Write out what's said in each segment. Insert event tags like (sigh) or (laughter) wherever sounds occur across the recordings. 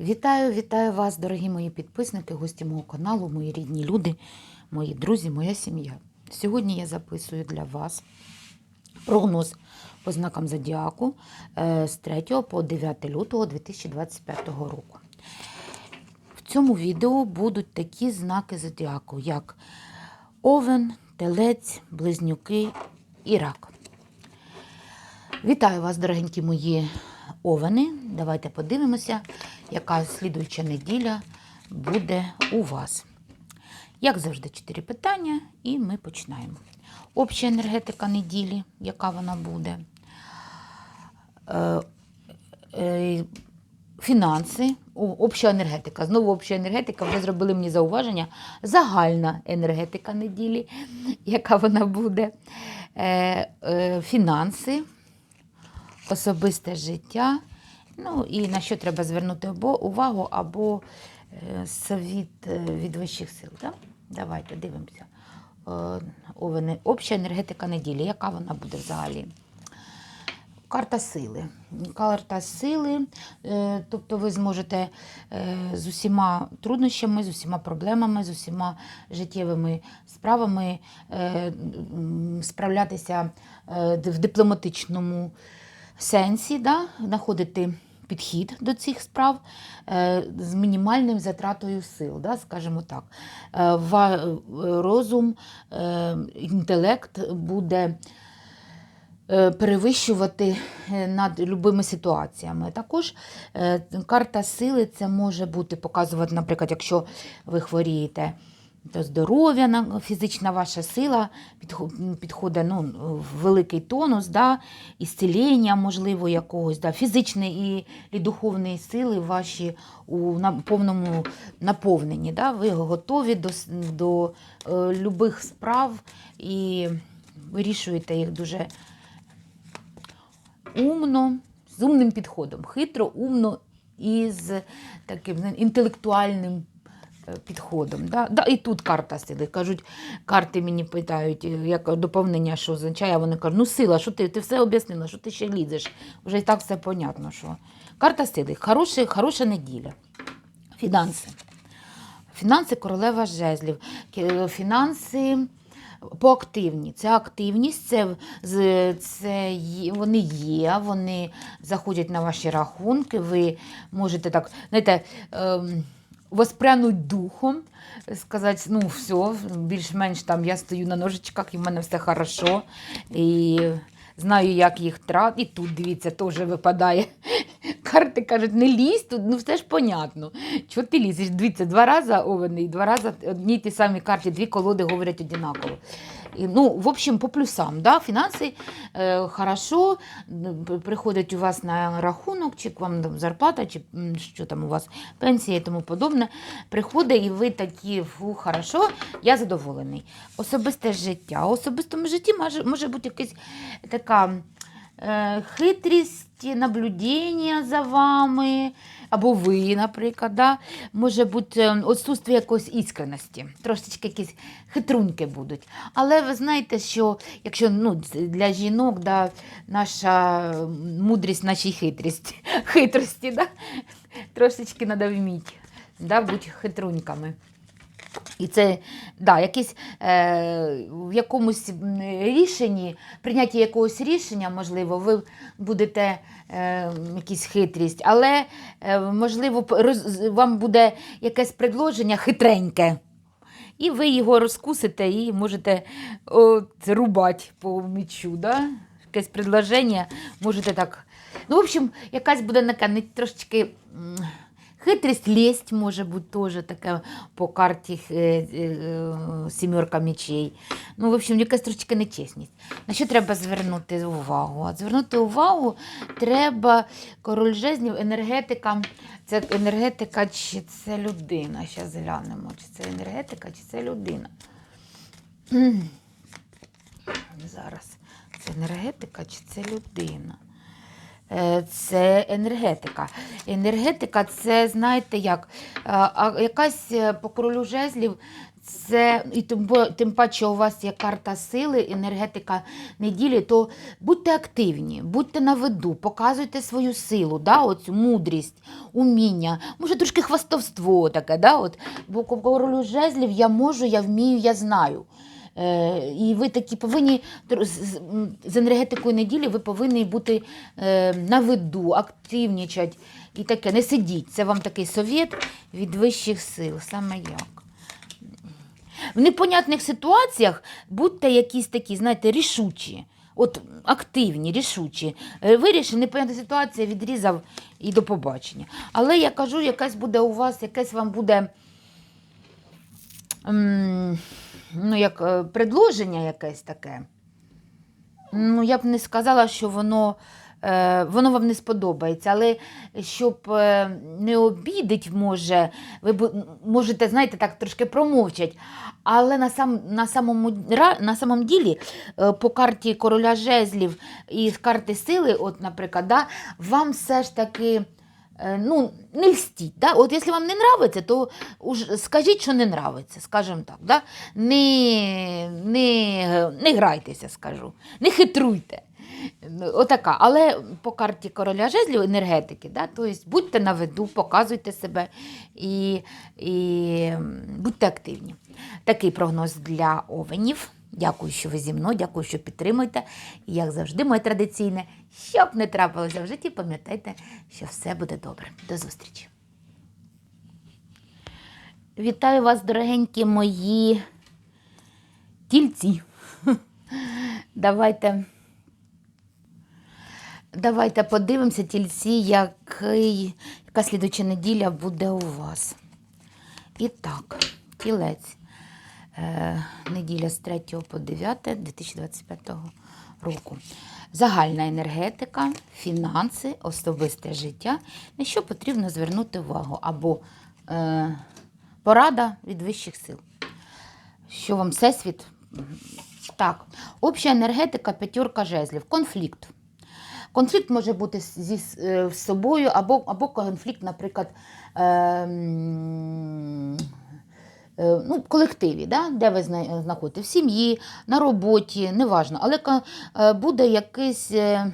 Вітаю, вітаю вас, дорогі мої підписники, гості мого каналу, мої рідні люди, мої друзі, моя сім'я. Сьогодні я записую для вас прогноз по знакам зодіаку е, з 3 по 9 лютого 2025 року. В цьому відео будуть такі знаки зодіаку, як Овен, Телець, Близнюки і Рак. Вітаю вас, дорогенькі мої овени. Давайте подивимося, яка слідуюча неділя буде у вас. Як завжди, чотири питання, і ми починаємо. Обща енергетика неділі, яка вона буде. Е, е, Фінанси, обща енергетика. Знову обща енергетика, вже зробили мені зауваження. Загальна енергетика неділі, яка вона буде. Е, Фінанси, особисте життя. Ну і на що треба звернути або увагу, або е, совіт е, від вищих сил. Да? Давайте дивимося. Е, Овени. Обща енергетика неділі. Яка вона буде взагалі? Карта сили. Карта сили, тобто ви зможете з усіма труднощами, з усіма проблемами, з усіма життєвими справами справлятися в дипломатичному сенсі, да? знаходити підхід до цих справ е, з мінімальним затратою сил, да? скажімо так. Е, ва- Розум, е, інтелект буде е, перевищувати е, над любими ситуаціями. Також е, карта сили це може бути показувати, наприклад, якщо ви хворієте. То здоров'я, на- фізична ваша сила підходить ну, в великий тонус, да, ісцілення, можливо, якогось, да, фізичної і, і духовної сили ваші у на, повному наповненні. Да, ви готові до, до е, любих справ і вирішуєте їх дуже умно, з умним підходом, хитро, умно і з таким інтелектуальним підходом. Да? Да, і тут карта сили. Кажуть, карти мені питають, е, як доповнення, що означає, а вони кажуть, ну сила, що ти, ти все об'яснила, що ти ще лізеш. Вже і так все понятно. Що. Карта сили, хороша, хороша неділя. Фінанси. Фінанси королева жезлів. Фінанси поактивні. Це активність, це, це вони є, вони заходять на ваші рахунки. Ви можете так, знаєте, ем, воспрянуть духом, сказати, ну все, більш-менш там я стою на ножичках, і в мене все хорошо. І знаю, як їх трати. І тут, дивіться, теж випадає. Карти кажуть, не лізь тут, ну все ж понятно. Чого ти лізеш? Дивіться, два рази овени, і два рази одні й ті самі карти, дві колоди говорять однаково. Ну, в общем, по плюсам, да? фінанси е, хорошо, м, приходять у вас на рахунок, чи к вам там зарплата, чи що там у вас пенсія і тому подобне. Приходить, і ви такі, фу, хорошо, я задоволений. Особисте життя. У особистому житті може, може бути якась така е, хитрість, наблюдення за вами, або ви, наприклад, да? може бути відсутствие якоїсь іскреності, трошечки якісь хитрунки будуть. Але ви знаєте, що якщо ну, для жінок да, наша мудрість, нашій хитрість, (laughs) хитрості, да? трошечки треба вміти да, бути хитруньками. І це да, якісь, е, в якомусь рішенні, прийняття якогось рішення, можливо, ви будете е, якісь хитрість, але е, можливо, роз, вам буде якесь предложення хитреньке. І ви його розкусите і можете от, рубати по мічу. Да? Якесь предложення можете так. Ну, в общем, якась буде така трошечки. Хитрість, лесть може бути теж таке по карті е, е, сімерка мечей. Ну, в общем, якась трошечки нечесність. На що треба звернути увагу? А звернути увагу треба король жезлів, енергетика. Це енергетика чи це людина? Зараз глянемо, чи це енергетика, чи це людина. Зараз. Це енергетика чи це людина? Е, Це енергетика. Енергетика це, знаєте, як е, якась е, по королю жезлів, Це і тим, тим паче у вас є карта сили, енергетика неділі, то будьте активні, будьте на виду, показуйте свою силу, да, оцю мудрість, уміння, може трошки хвастовство таке. Да, от, бо ко- королю жезлів я можу, я вмію, я знаю. Е, і ви такі повинні з, енергетикою неділі ви повинні бути е, на виду, активнічать і таке. Не сидіть. Це вам такий совєт від вищих сил, саме як. В непонятних ситуаціях будьте якісь такі, знаєте, рішучі, от активні, рішучі. Е, Вирішив, непонятна ситуація, відрізав і до побачення. Але я кажу, якась буде у вас, якесь вам буде м, ну, як е, предложення якесь таке. Ну, я б не сказала, що воно, е, воно вам не сподобається, але щоб е, не обідить, може, ви можете, знаєте, так трошки промовчать. Але на, сам, на, самому, на самом ділі, по карті короля жезлів і карти сили, от, наприклад, да, вам все ж таки. Е, Ну, не льстіть. Да? От якщо вам не нравиться, то уж скажіть, що не нравиться, скажімо так. Да? Не, не, не грайтеся, скажу, не хитруйте. Отака. Але по карті короля жезлів енергетики, да? тобто будьте на виду, показуйте себе і, і будьте активні. Такий прогноз для овенів. Дякую, що ви зі мною, дякую, що підтримуєте. І як завжди, моє традиційне, щоб не трапилося в житті, пам'ятайте, що все буде добре. До зустрічі. Вітаю вас, дорогенькі мої тільці. (laughs) Давайте. Давайте подивимося, тільці, який, яка слідуча неділя буде у вас. І так, тілець. Е, неділя з 3 по 9 2025 року. Загальна енергетика, фінанси, особисте життя, на що потрібно звернути увагу, або е, порада від вищих сил. Що вам всесвіт? Так, обща енергетика, п'ятерка жезлів, конфлікт. Конфлікт може бути зі е, з собою, або, або конфлікт, наприклад, е, ну, в колективі, да? де ви знаходите, в сім'ї, на роботі, неважно. Але е, буде якийсь. е,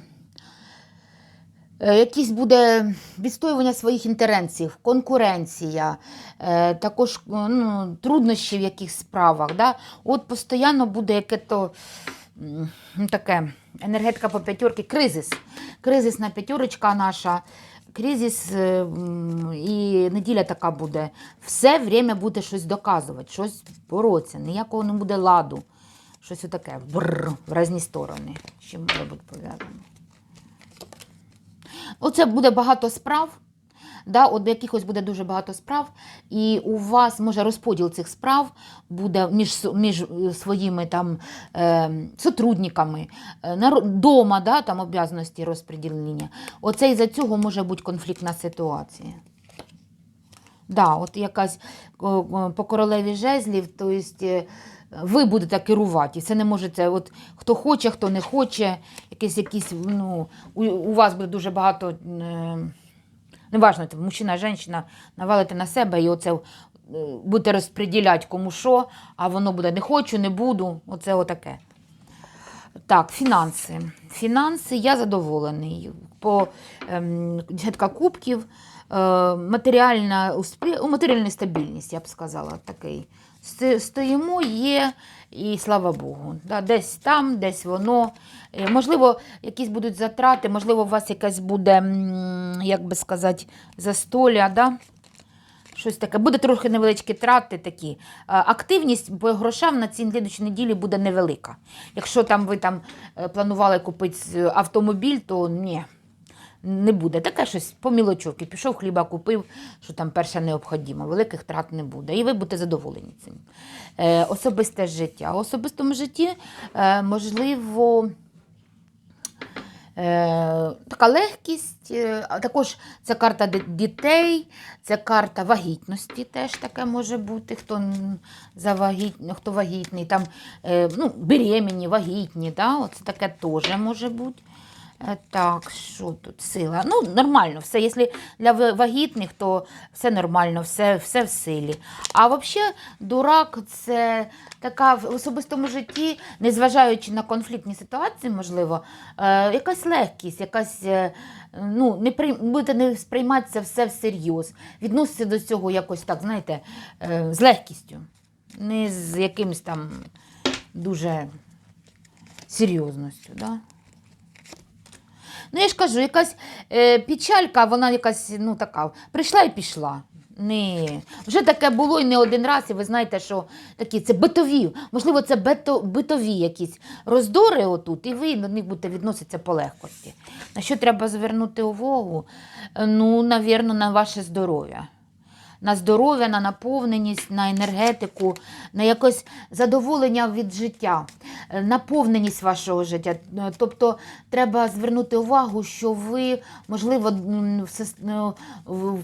е, Якісь буде відстоювання своїх інтересів, конкуренція, е, також е, ну, труднощі в якихось справах. Да? От постійно буде яке-то ну, таке енергетика по п'ятерки, кризис. Кризисна п'ятерочка наша. Кризис і неділя така буде. Все время буде щось доказувати, щось боротися, ніякого не буде ладу. Щось отаке бррр, в різні сторони. З чим може бути пов'язано. Оце буде багато справ. Да, от якихось буде дуже багато справ, і у вас може розподіл цих справ буде між, між е, своїми там е, сотрудниками, е, дома, да, там обов'язаності розподілення. Оце із-за цього може бути конфліктна ситуація. Да, от якась по королеві жезлів, то есть, е, ви будете керувати. Це не можете, от хто хоче, хто не хоче, якісь, якісь, ну, у, у вас буде дуже багато, е, неважно, це мужчина, жінка, навалите на себе і оце е, будете розподіляти кому що, а воно буде не хочу, не буду. Оце отаке. Так, фінанси. Фінанси я задоволений. По ем, десятка кубків, е, матеріальна, матеріальна стабільність, я б сказала, такий. Стоїмо, є, і слава Богу. Да, десь там, десь воно. Е, Можливо, якісь будуть затрати, можливо, у вас якась буде, як би сказати, застолля. Да? Щось таке. Буде трохи невеличкі трати такі. Активність по грошам на цій слідчій неділі буде невелика. Якщо там ви там е, планували купити е, автомобіль, то ні, не буде. Таке щось по мілочовки. Пішов, хліба купив, що там перше необхідно. Великих трат не буде. І ви будете задоволені цим. Е, особисте життя. В особистому житті, е, можливо. Е, така легкість, е, а також це карта дітей, це карта вагітності, теж таке може бути, хто, завагіт, хто вагітний, там, е, ну, беременні, вагітні, да? Оце таке теж може бути. Е, Так, що тут сила? Ну, нормально, все. Якщо для вагітних, то все нормально, все, все в силі. А взагалі, дурак це така в особистому житті, незважаючи на конфліктні ситуації, можливо, е, якась легкість, якась. е, Ну, не при... будете не сприймати все всерйоз. Відноситися до цього якось так, знаєте, е, з легкістю, не з якимось там дуже серйозністю. Да? Ну, я ж кажу, якась е, печалька, вона якась, ну така, прийшла і пішла. Не. Вже таке було і не один раз, і ви знаєте, що такі це битові, можливо, це бето, битові якісь роздори отут, і ви до них будете відноситися по легкості. На що треба звернути увагу? Ну, навірно, на ваше здоров'я. На здоров'я, на наповненість, на енергетику, на якось задоволення від життя, наповненість вашого життя. Е, Тобто треба звернути увагу, що ви, можливо, ну, в-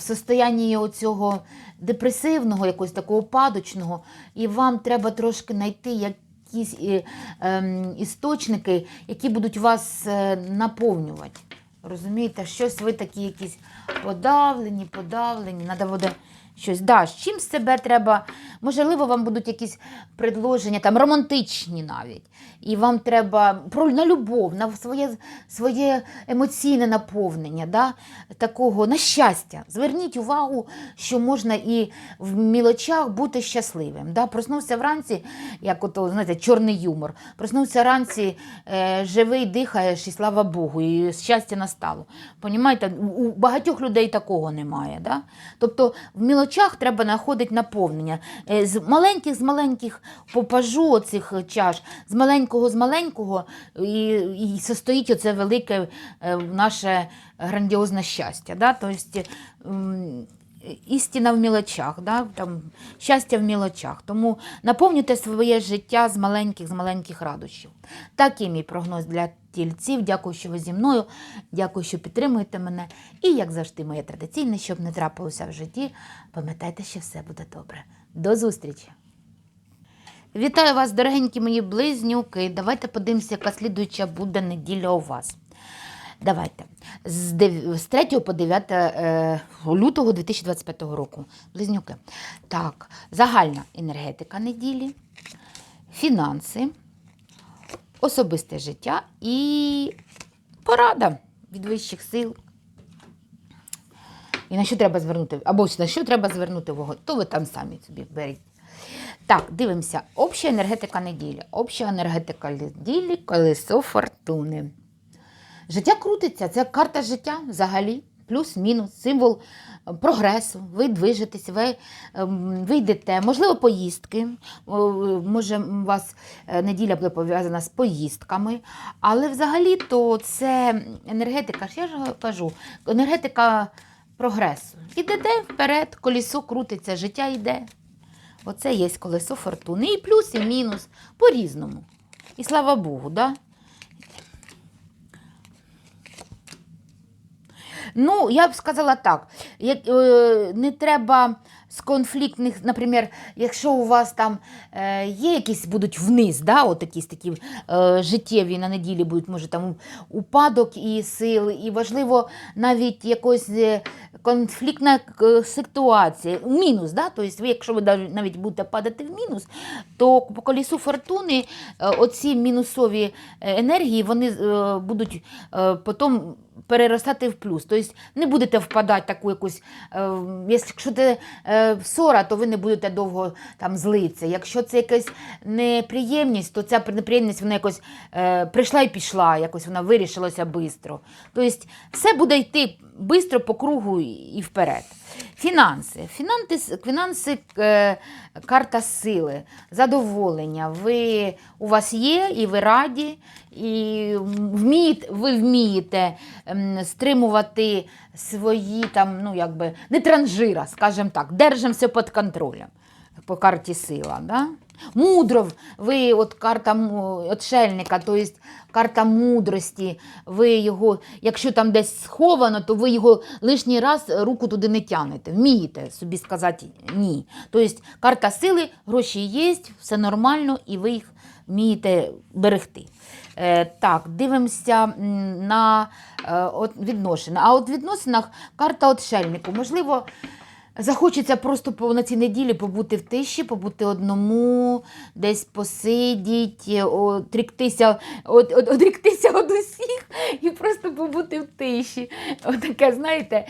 состоянні оцього депресивного, якогось такого падочного, і вам треба трошки знайти якісь е, ем, істочники, які будуть вас е, наповнювати. Розумієте, щось ви такі якісь подавлені, подавлені, треба буде щось. Да, з чим себе треба, можливо, вам будуть якісь предложення, там романтичні навіть. І вам треба на любов, на своє, своє емоційне наповнення, да? такого на щастя. Зверніть увагу, що можна і в мілочах бути щасливим. Да? Проснувся вранці, як ото, знаєте, чорний юмор. Проснувся вранці, е, живий, дихаєш, і слава Богу, і щастя настало. Понімаєте, у у багатьох людей такого немає. Да? Тобто в мілочах треба знаходити наповнення. Е, З маленьких, з маленьких попажу оцих чаш, з маленького, з маленького і, і состоїть оце велике е, наше грандіозне щастя. Да? Тобто, Істина в мілочах, да? Там, щастя в мілочах. Тому наповнюйте своє життя з маленьких, з маленьких радощів. Такий мій прогноз для тільців. Дякую, що ви зі мною. Дякую, що підтримуєте мене. І, як завжди, моє традиційне, щоб не трапилося в житті, пам'ятайте, що все буде добре. До зустрічі! Вітаю вас, дорогенькі мої близнюки. Давайте подивимося, яка слідуюча буде неділя у вас. Давайте. З, дев... з 3 по 9 е, лютого 2025 року. Близнюки. Так, загальна енергетика неділі, фінанси, особисте життя і порада від вищих сил. І на що треба звернути, або на що треба звернути увагу, то ви там самі собі беріть. Так, дивимося. Обща енергетика неділі. Обща енергетика неділі, колесо фортуни. Життя крутиться, це карта життя взагалі, плюс-мінус, символ е, прогресу. Ви движетесь, ви ем, ви йдете, можливо, поїздки. Може, у вас е, неділя буде пов'язана з поїздками. Але взагалі-то це енергетика, я ж кажу, енергетика прогресу. Ідете вперед, колесо крутиться, життя йде. Оце є колесо фортуни. І плюс, і мінус, по-різному. І слава Богу, да? Ну, я б сказала так, е, не треба з конфліктних, наприклад, якщо у вас там е, є якісь будуть вниз, да, от якісь такі е, життєві на неділі будуть, може там упадок і сил, і важливо навіть якось е, конфліктна е, ситуація, мінус, да, тобто якщо ви навіть будете падати в мінус, то по колісу фортуни е, оці мінусові е, енергії вони е, будуть е, потім переростати в плюс. Тобто не будете впадати таку якусь. е, Якщо це е, ссора, то ви не будете довго там злитися. Якщо це якась неприємність, то ця неприємність вона якось е, прийшла і пішла, якось вона вирішилася швидко. Тобто все буде йти швидко по кругу і вперед. Фінанси. Фінанси, фінанси е, карта сили, задоволення. Ви, у вас є, і ви раді, і вмієте, ви вмієте стримувати свої там, ну, якби, не транжира, скажімо так, держимо все під контролем по карті сила. Да? Мудро, ви от карта отшельника, тобто карта мудрості, ви його, якщо там десь сховано, то ви його лишній раз руку туди не тягнете. Вмієте собі сказати ні. Тобто карта сили, гроші є, все нормально, і ви їх вмієте берегти. Е, так, дивимося на е, от відношення. А от в відносинах карта отшельнику. Можливо, захочеться просто на цій неділі побути в тиші, побути одному, десь посидіть, отріктися, от, от, одріктися від усіх і просто побути в тиші. Отаке, знаєте,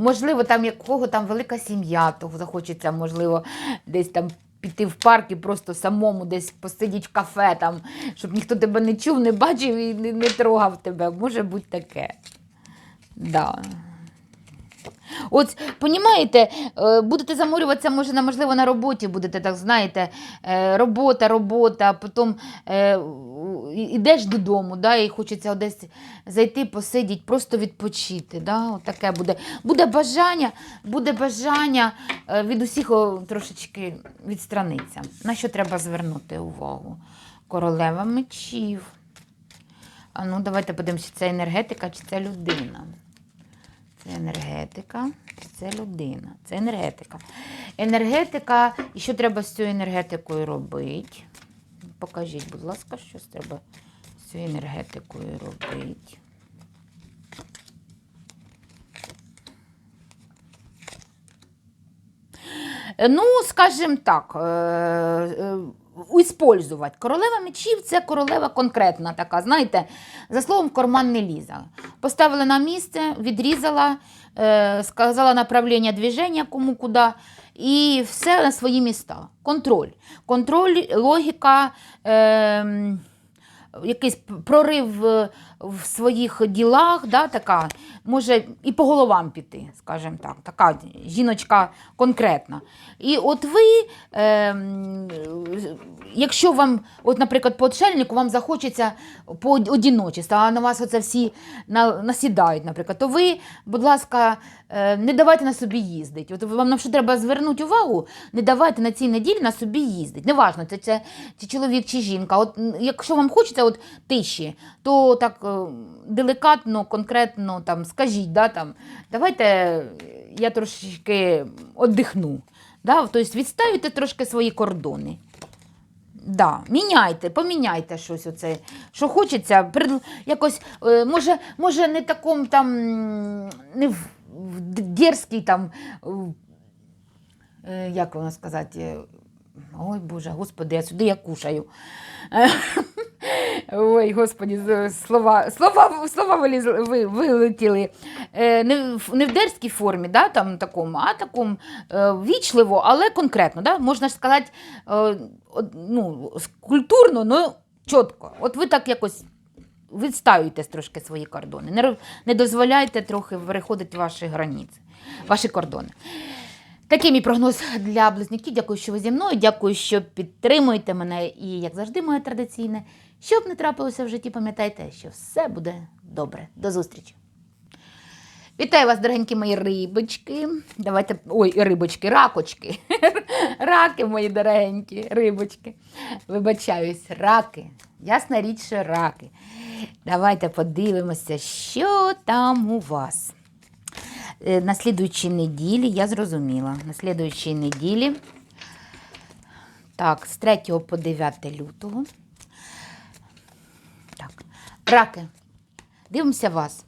можливо, там якого там велика сім'я, того захочеться, можливо, десь там. Піти в парк і просто самому десь посидіти в кафе, там, щоб ніхто тебе не чув, не бачив і не, не трогав тебе. Може бути таке. Да. От, понімаєте, е, будете заморюватися, може, можливо, на роботі будете, так знаєте, е, робота, робота, потім е, і- ідеш додому, да, і хочеться десь зайти, посидіти, просто відпочити. Да, от таке буде. Буде бажання, буде бажання е, від усіх трошечки відстранитися. На що треба звернути увагу? Королева мечів. А ну, давайте подивимося, це енергетика чи це людина. Це енергетика, це людина, це енергетика. Енергетика, і що треба з цією енергетикою робити? Покажіть, будь ласка, що треба з цією енергетикою робити. Е, Ну, скажімо так, е. Королева мечів це королева конкретна така, знаєте, за словом карман не ліза. Поставила на місце, відрізала, е, сказала направлення движення кому куди, і все на свої міста. Контроль. Контроль, логіка. Е, якийсь прорив е, в своїх ділах, да, така, може і по головам піти, скажімо так, така жіночка конкретна. І от ви, е, якщо вам, от, наприклад, по отшельнику вам захочеться по одіночеству, а на вас оце всі на, насідають, наприклад, то ви, будь ласка, е, не давайте на собі їздити. От вам на що треба звернути увагу, не давайте на цій неділі на собі їздити. Неважно, це, це чи чоловік, чи жінка. От якщо вам хочеться от тиші, то так делікатно, конкретно там скажіть, да, там, давайте я трошки віддихну. Да? Тобто відставите трошки свої кордони. Да, міняйте, поміняйте щось оце. Що хочеться, якось, е, може, може, не таком там, не в, в дерзкий там, е, як воно сказати, ой Боже, господи, я сюди я кушаю. Е, Ой, господі, слова, слова, слова вилетіли. Е, не, в, не в дерзкій формі, да, там, такому, а такому е, вічливо, але конкретно. Да? Можна ж сказати, ну, культурно, ну чітко. От ви так якось відставюєте трошки свої кордони. Не, не дозволяйте трохи переходити ваші границі, ваші кордони. Такий мій прогноз для близнюків. Дякую, що ви зі мною. Дякую, що підтримуєте мене. І, як завжди, моє традиційне. Що б не трапилося в житті, пам'ятайте, що все буде добре. До зустрічі. Вітаю вас, дорогенькі мої рибочки. Давайте. Ой, рибочки, ракочки. (laughs) Раки, мої дорогенькі, рибочки. Вибачаюсь, раки. Ясна річ, що раки. Давайте подивимося, що там у вас. Е, На слідуючій неділі, я зрозуміла, на слідуючій неділі, так, з 3 по 9 лютого. Так, раки, дивимося вас.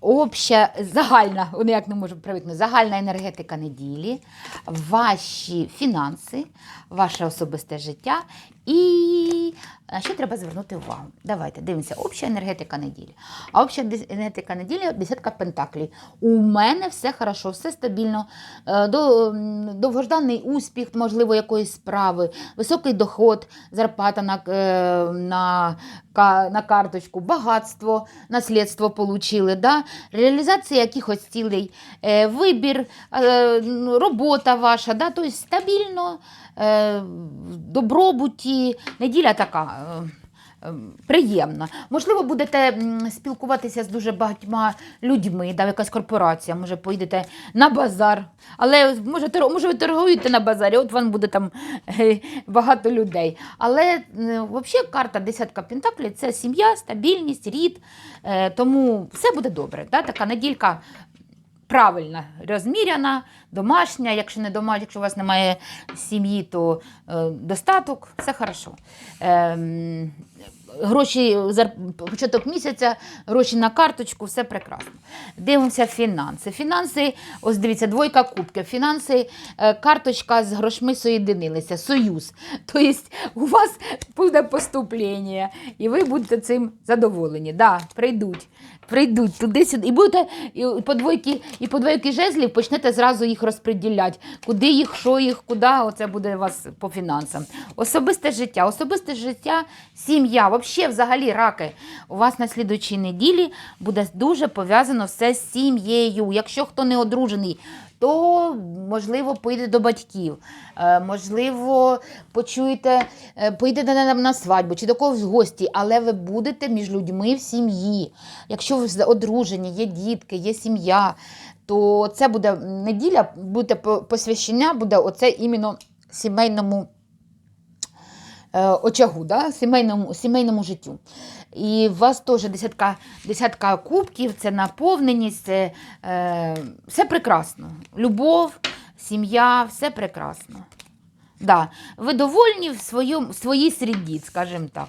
Обща, загальна, вони як не можу привикнути, загальна енергетика неділі, ваші фінанси, ваше особисте життя і на що треба звернути увагу. Давайте дивимося, обща енергетика неділі. А обща енергетика неділі десятка пентаклів. У мене все хорошо, все стабільно, е, довгожданий успіх, можливо, якоїсь справи, високий доход, зарплата на, е, на, на карточку, багатство, наслідство получили, да? реалізація якихось цілей, е, вибір, робота ваша, да? тобто стабільно, добробуті, неділя така. е, е, Приємна. Можливо, будете спілкуватися з дуже багатьма людьми, да, якась корпорація, може, поїдете на базар. Але може, може ви торгуєте на базарі, от вам буде там е, багато людей. Але е, взагалі карта десятка пентаклів це сім'я, стабільність, рід. Е, тому все буде добре. Да? Така неділька правильна, розміряна, домашня. Якщо не домашня, якщо у вас немає сім'ї, то е, достаток, все хорошо. Ем, гроші зар- початок місяця, гроші на карточку, все прекрасно. Дивимося фінанси. Фінанси, ось дивіться, двойка кубків. Фінанси, е, карточка з грошми соєдинилися, союз. (laughs) Тобто у вас буде поступлення, і ви будете цим задоволені. Да, прийдуть. Прийдуть туди-сюди. І будете і по двойки, і по двойки жезлів почнете зразу їх розподіляти. Куди їх, що їх, куди. Оце буде у вас по фінансам. Особисте життя. Особисте життя, сім'я. Взагалі, взагалі, раки. У вас на слідучій неділі буде дуже пов'язано все з сім'єю. Якщо хто не одружений, то можливо поїде до батьків, е, можливо, почуєте, е, поїдете на, на свадьбу чи до когось в гості, але ви будете між людьми в сім'ї. Якщо ви одружені, є дітки, є сім'я, то це буде неділя, буде посвящення, буде оце іменно сімейному очагу, да? сімейному, сімейному життю. І у вас теж десятка, десятка кубків, це наповненість, це е, все прекрасно. Любов, сім'я, все прекрасно. Да. Ви довольні в своєму, своїй середі, скажімо так.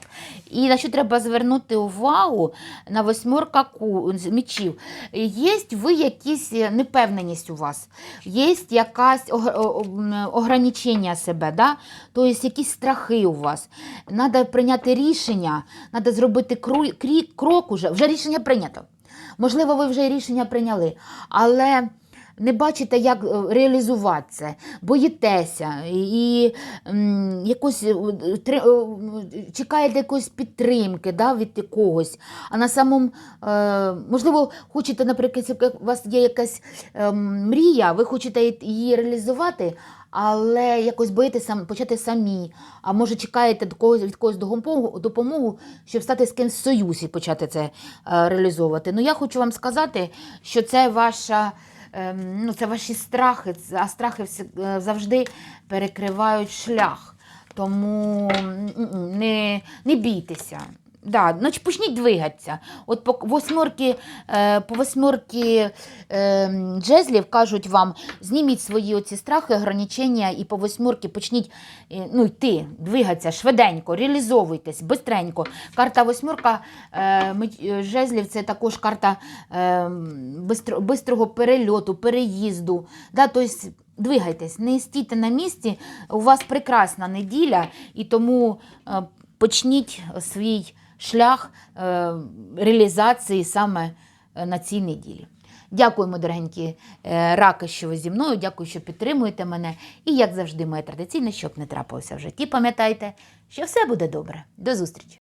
І на що треба звернути увагу на восьмерка мечів. Є ви якісь е, непевненість у вас, є якась ограничення себе, да? тобто якісь страхи у вас. Треба прийняти рішення, треба зробити крок уже. Вже рішення прийнято. Можливо, ви вже рішення прийняли, але не бачите, як е, реалізувати це, боїтеся і м, якось е, тре- е, чекаєте якоїсь підтримки да, від когось. А на самому, е, можливо, хочете, наприклад, у вас є якась е, мрія, ви хочете її реалізувати. Але якось боїтеся почати самі, а може чекаєте до когось від когось допомогу, щоб стати з кимось в союзі почати це реалізовувати. Ну я хочу вам сказати, що це ваша ну, це ваші страхи, а страхи е, завжди перекривають шлях. Тому не, не бійтеся. Да, значить, почніть двигатися. От по восьмерки, е, по восьмерки е, джезлів кажуть вам, зніміть свої оці страхи, ограничення і по восьмерки почніть е, ну, йти, двигатися швиденько, реалізовуйтесь, бистренько. Карта восьмерка е, е, жезлів це також карта е, бистро, бистрого перельоту, переїзду. Да, тобто, Двигайтесь, не стійте на місці. У вас прекрасна неділя, і тому е, почніть свій шлях е, реалізації саме е, на цій неділі. Дякуємо, дорогенькі е, раки, що ви зі мною. Дякую, що підтримуєте мене. І, як завжди, моє традиційне, щоб не трапилося в житті. Пам'ятайте, що все буде добре. До зустрічі!